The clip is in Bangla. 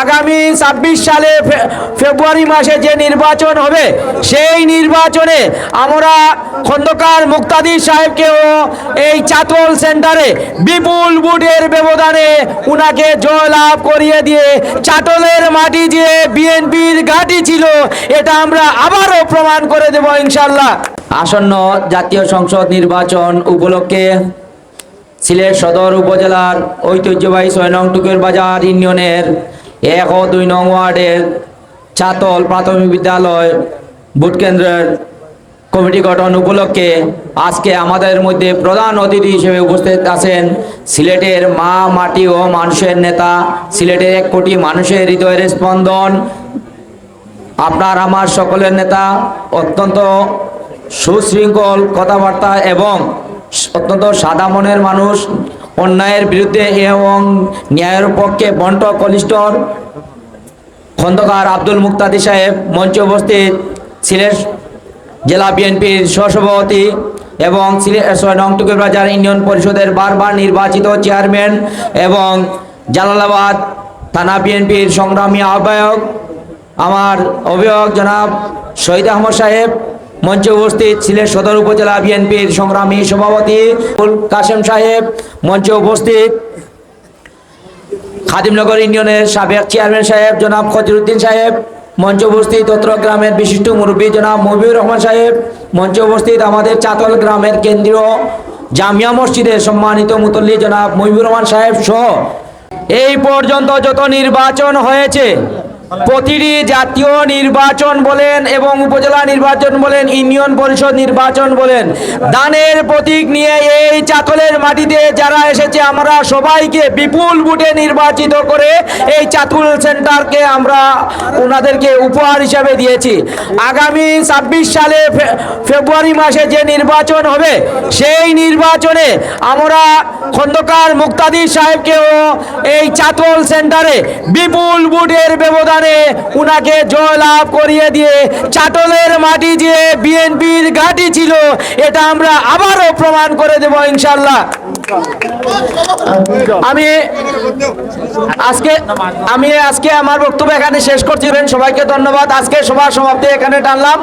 আগামী ছাব্বিশ সালে ফেব্রুয়ারি মাসে যে নির্বাচন হবে, সেই নির্বাচনে আমরা খন্দকার মুক্তাদি সাহেবকেও এই চাতল সেন্টারে বিপুল বুটের ব্যবধানে উনাকে জয়লাভ করিয়ে দিয়ে চাটলের মাটি যে বিএনপির ঘাঁটি ছিল, এটা আমরা আবারও প্রমাণ করে দেব ইনশাল্লাহ আসন্ন জাতীয় সংসদ নির্বাচন উপলক্ষে সিলেট সদর উপজেলার ঐতিহ্যবাহী ছয় নং টুকের বাজার ইউনিয়নের এক ও দুই নং ওয়ার্ডের চাতল প্রাথমিক বিদ্যালয় ভোট কেন্দ্রের কমিটি গঠন উপলক্ষে আজকে আমাদের মধ্যে প্রধান অতিথি হিসেবে উপস্থিত আছেন সিলেটের মা, মাটি ও মানুষের নেতা, সিলেটের এক কোটি মানুষের হৃদয়ের স্পন্দন। আপনার আমার সকলের নেতা, অত্যন্ত সুশৃঙ্খল কথাবার্তা এবং অত্যন্ত সাদা মনের মানুষ অন্যায়ের বিরুদ্ধে এবং ন্যায়ের পক্ষে বন্ট কলিস্টর খন্দকার আব্দুল মুক্তাদি সাহেব মঞ্চে উপস্থিত সিলেট জেলা বিএনপির সহসভাপতি এবং নং বাজার ইউনিয়ন পরিষদের বারবার নির্বাচিত চেয়ারম্যান এবং জালালাবাদ থানা বিএনপির সংগ্রামী আহ্বায়ক। আমার অভিভাবক জনাব শহীদ আহমদ সাহেব মঞ্চে উপস্থিত সিলেট সদর উপজেলা বিএনপির সংগ্রামী সভাপতি কাশেম সাহেব। মঞ্চে উপস্থিত খাদিমনগর ইউনিয়নের সাবেক চেয়ারম্যান সাহেব জনাব খজরুদ্দিন সাহেব। মঞ্চে উপস্থিত অত্র গ্রামের বিশিষ্ট মুরব্বী জনাব মহিবুর রহমান সাহেব। মঞ্চে উপস্থিত আমাদের চাতল গ্রামের কেন্দ্রীয় জামিয়া মসজিদের সম্মানিত মুতল্লি জনাব মহিবুর রহমান সাহেব সহ। এই পর্যন্ত যত নির্বাচন হয়েছে প্রতিটি জাতীয় নির্বাচন বলেন এবং উপজেলা নির্বাচন বলেন, ইউনিয়ন পরিষদ নির্বাচন বলেন, দানের প্রতীক নিয়ে এই চাতলের মাটিতে যারা এসেছে, আমরা সবাইকে বিপুল ভোটে নির্বাচিত করে এই চাতুল সেন্টারকে আমরা ওনাদেরকে উপহার হিসাবে দিয়েছি। আগামী ছাব্বিশ সালে ফেব্রুয়ারি মাসে যে নির্বাচন হবে, সেই নির্বাচনে আমরা খন্দকার মুক্তাদি সাহেবকেও এই চাতল সেন্টারে বিপুল বুটের ব্যবধানে উনাকে জয়লাভ করিয়ে দিয়ে চাটলের মাটি যে বিএনপির ঘাঁটি ছিল, এটা আমরা আবারও প্রমাণ করে দেব ইনশাল্লাহ। আমি আজকে আমি আজকে আমার বক্তব্য এখানে শেষ করছি। সবাইকে ধন্যবাদ। আজকে সবার সমাপ্তি এখানে টানলাম।